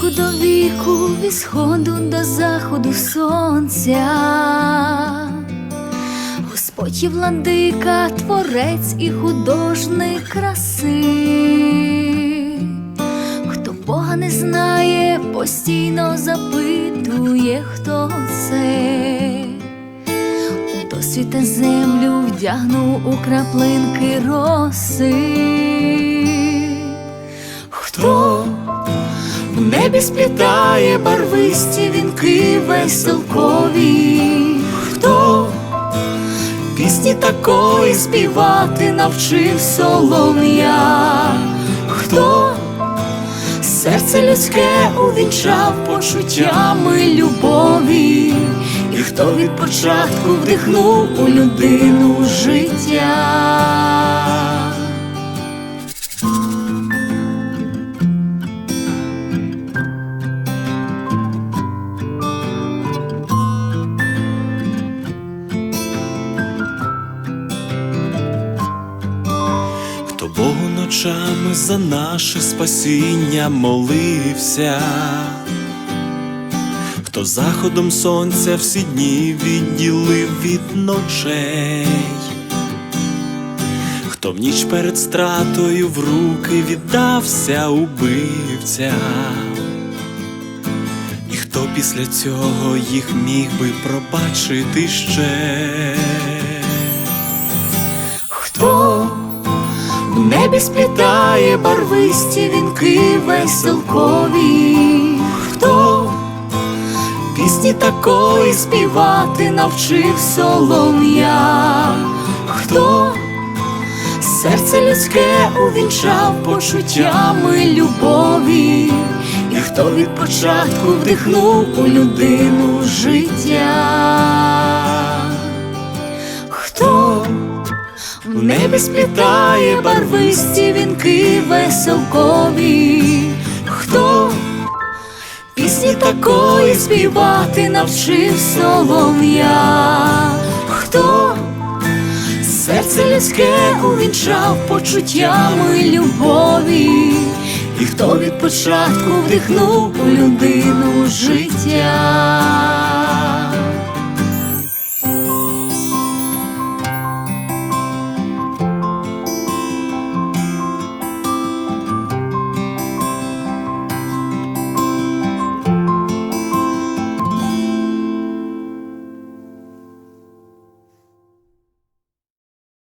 чоловіку від сходу до заходу сонця. Господь і владика, творець і художник краси. Хто Бога не знає, постійно запитує, хто це. У досвіт землю вдягнув у краплинки роси. Небі сплітає барвисті вінки веселкові? Хто пісні такої співати навчив солов'я? Хто серце людське увінчав почуттями любові? І хто від початку вдихнув у людину життя? Ночами за наше спасіння молився, хто заходом сонця всі дні відділив від ночей, хто в ніч перед стратою в руки віддався убивця, і хто після цього їх міг би пробачити ще. Небі сплітає барвисті вінки веселкові? Хто пісні такої співати навчив солов'я? Хто серце людське увінчав почуттями любові? І хто від початку вдихнув у людину життя? Небі сплітає барвисті вінки веселкові, хто пісні такої співати навчив солов'я, хто серце людське увінчав почуттями любові, і хто від початку вдихнув у людину життя.